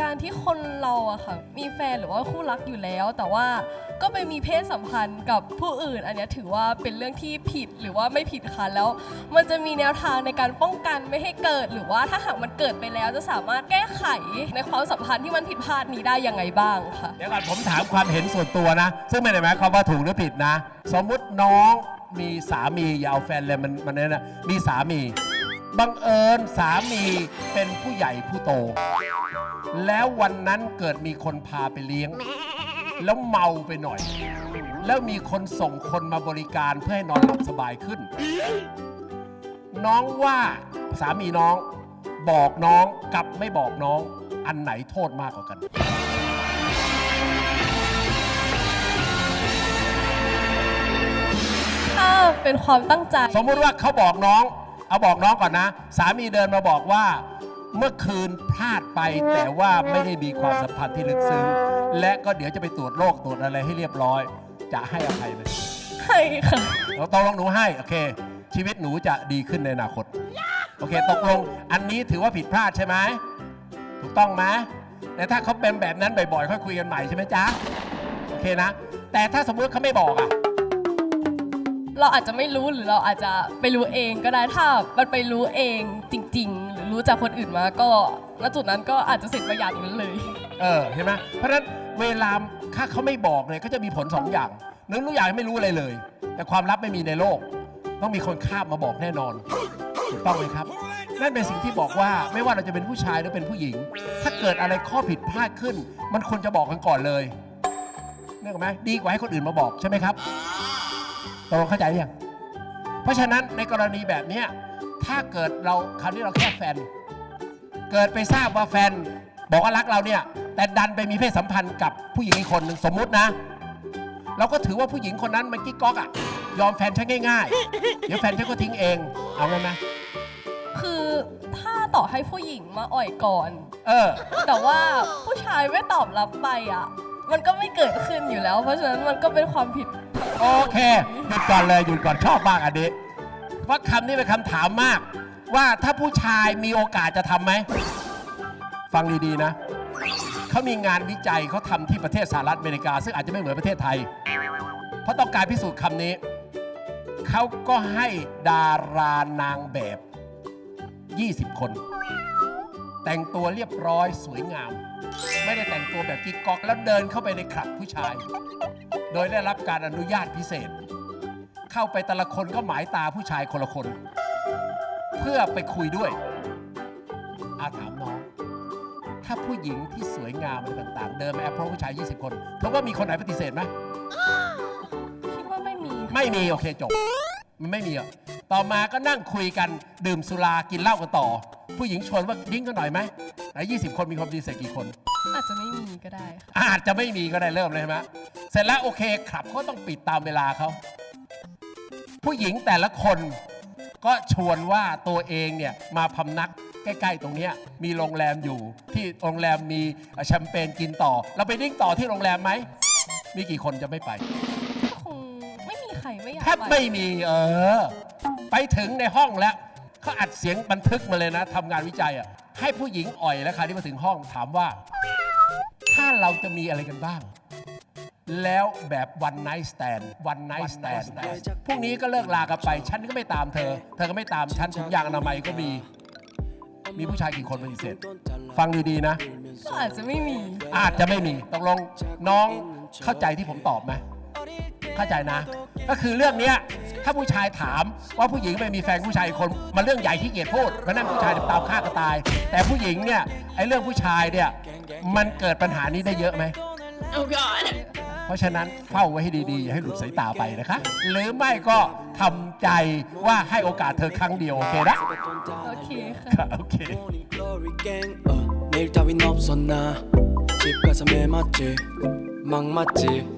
การที่คนเราอะค่ะ มีแฟนหรือว่าคู่รักอยู่แล้ว แต่ว่าก็ไปมีเพศสัมพันธ์กับผู้อื่น อันนี้ถือว่าเป็นเรื่องที่ผิดหรือว่าไม่ผิดค่ะแล้ว มันจะมีแนวทางในการป้องกันไม่ให้เกิด หรือว่าถ้าหากมันเกิดไปแล้วจะสามารถแก้ไขในความสัมพันธ์ที่มันผิดพลาดนี้ได้ยังไงบ้างค่ะเดี๋ยวก่อนผมถามความเห็นส่วนตัวนะ ซึ่งไม่ได้หมายความว่าถูกหรือผิดนะ สมมุติน้องมีสามีอย่าเอาแฟนเลยมันมันเนี่ยนะมีสามี บังเอิญสามีเป็นผู้ใหญ่ผู้โต แล้ววันนั้นเกิดมีคนพาไปเลี้ยง แล้วเมาไปหน่อย แล้วมีคนส่งคนมาบริการเพื่อให้นอนหลับสบายขึ้น น้องว่าสามีน้อง บอกน้องกับไม่บอกน้อง อันไหนโทษมากกว่ากัน ถ้าเป็นความตั้งใจ สมมุติว่าเขาบอกน้อง เอาบอกน้องก่อนนะ สามีเดินมาบอกว่า เมื่อคืนพลาดไปแต่ว่าไม่ได้มีความสัมพันธ์ที่ลึกซึ้งและก็เดี๋ยวจะไปตรวจโรคตรวจอะไรให้เรียบร้อย จะให้อภัยไหมให้ค่ะ เราตกลงหนูให้โอเค ชีวิตหนูจะดีขึ้นในอนาคต โอเค ตกลงอันนี้ถือว่าผิดพลาดใช่ไหมถูกต้องไหมแต่ถ้าเขาเป็นแบบนั้นบ่อยๆค่อยคุยกันใหม่ใช่ไหมจ๊ะโอเคนะ แต่ถ้าสมมติเขาไม่บอกอะ เราอาจจะไม่รู้หรือเราอาจจะไปรู้เองก็ได้ถ้ามันไปรู้เองจริง ๆ หรือรู้จากคนอื่นมาก็ณจุดนั้นก็อาจจะเสร็จประหยัดนั้นเลย เออเห็นไหมเพราะฉะนั้นเวลาถ้าเขาไม่บอกเลยก็จะมีผลสองอย่างหนึ่งทุกอย่างไม่รู้อะไรเลย แต่ความลับไม่มีในโลก ต้องมีคนคาบมาบอกแน่นอนถูกต้องไหมครับนั่นเป็นสิ่งที่บอกว่าไม่ว่าเราจะเป็นผู้ชายหรือเป็นผู้หญิง ถ้าเกิดอะไรข้อผิดพลาดขึ้น มันควรจะบอกกันก่อนเลยนึกออกไหมดีกว่าให้คนอื่นมาบอกใช่ไหมครับ ลงเข้าใจหรือยังเพราะฉะนั้นในกรณีแบบเนี้ยถ้าเกิดเราคราวนี้เราแค่แฟน เกิดไปทราบว่าแฟน บอกว่ารักเราเนี่ย แต่ดันไปมีเพศสัมพันธ์กับผู้หญิงอีกคนหนึ่งสมมุตินะ เราก็ถือว่าผู้หญิงคนนั้นมันกิ๊กก๊อกอะยอมแฟนฉันง่ายๆ เดี๋ยวแฟนฉันก็ทิ้งเองเอางั้นไหมคือถ้าต่อให้ผู้หญิงมาอ่อยก่อน เออ แต่ว่าผู้ชายไม่ตอบรับไปอะ มันก็ไม่เกิดขึ้นอยู่แล้ว เพราะฉะนั้นมันก็เป็นความผิด โอเคหยุดก่อนเลยหยุดก่อนชอบมากอันนี้เพราะคำนี้เป็นคำถามมาก ว่าถ้าผู้ชายมีโอกาสจะทำไหม ฟังดีๆนะ เขามีงานวิจัยเขาทำที่ประเทศสหรัฐอเมริกา ซึ่งอาจจะไม่เหมือนประเทศไทย เพราะต้องการพิสูจน์คำนี้ เขาก็ให้ดารานางแบบ 20 คน แต่งตัวเรียบร้อยสวยงาม ไม่ได้แต่งตัวแบบกิ๊กก๊อกแล้วเดินเข้าไปในคลับผู้ชาย โดยได้รับการอนุญาตพิเศษ เข้าไปแต่ละคนก็หมายตาผู้ชายคนละคน เพื่อไปคุยด้วย อาถามน้อง ถ้าผู้หญิงที่สวยงามอะไรต่างๆ เดินมาแอปโรผู้ชาย 20 คนเพราะว่ามีคนไหนปฏิเสธไหมคิดว่าไม่มีค่ะไม่มี โอเคจบ มันไม่มีอะต่อมาก็นั่งคุยกันดื่มสุรากินเหล้ากันต่อ ผู้หญิงชวนว่าดิ้งกันหน่อยไหมไหน20 คนมีคนปฏิเสธกี่คน อาจจะไม่มีก็ได้ค่ะอาจจะไม่มีก็ได้เริ่มเลยใช่ไหมเสร็จแล้วโอเคครับก็ต้องปิดตามเวลาเขาผู้หญิงแต่ละคนก็ชวนว่าตัวเองเนี่ยมาพำนักใกล้ ๆ ตรงเนี้ยมีโรงแรมอยู่ ที่โรงแรมมีแชมเปญกินต่อ เราไปดิ้งต่อที่โรงแรมไหมมีกี่คนจะไม่ไปก็คงไม่มีใครไม่อยากแทบไปไม่มีเออ ไปถึงในห้องแล้วเขาอัดเสียงบันทึกมาเลยนะทำงานวิจัยอะให้ผู้หญิงอ่อยแล้วคราวที่มาถึงห้องถามว่าถ้า เราจะมีอะไรกันบ้าง แล้วแบบ one night stand one night stand พรุ่งนี้ก็เลิกลากันไป ฉันก็ไม่ตามเธอ เธอก็ไม่ตามฉันถุงยางอนามัยก็มี มีผู้ชายกี่คนปฏิเสธฟังดีๆนะ ก็อาจจะไม่มี อาจจะไม่มีตกลงน้องเข้าใจที่ผมตอบไหมเข้าใจนะ ก็คือเรื่องเนี้ยถ้าผู้ชายถามว่าผู้หญิงไปมีแฟนผู้ชายอีกคนมันเรื่องใหญ่ที่เกียจพูดเพราะนั่นผู้ชายตามฆ่าก็ตาย แต่ผู้หญิงเนี่ยไอ้เรื่องผู้ชายเนี่ย มันเกิดปัญหานี้ได้เยอะไหม Oh God เพราะฉะนั้นเฝ้าไว้ให้ดีๆ อย่าให้หลุดสายตาไปนะคะ หรือไม่ก็ทำใจว่าให้โอกาสเธอครั้งเดียว โอเคนะ โอเคค่ะ ค่ะโอเค Morning Glory Gang 어, 내일 따윈 없었나 집 가서 매맞지 막 맞지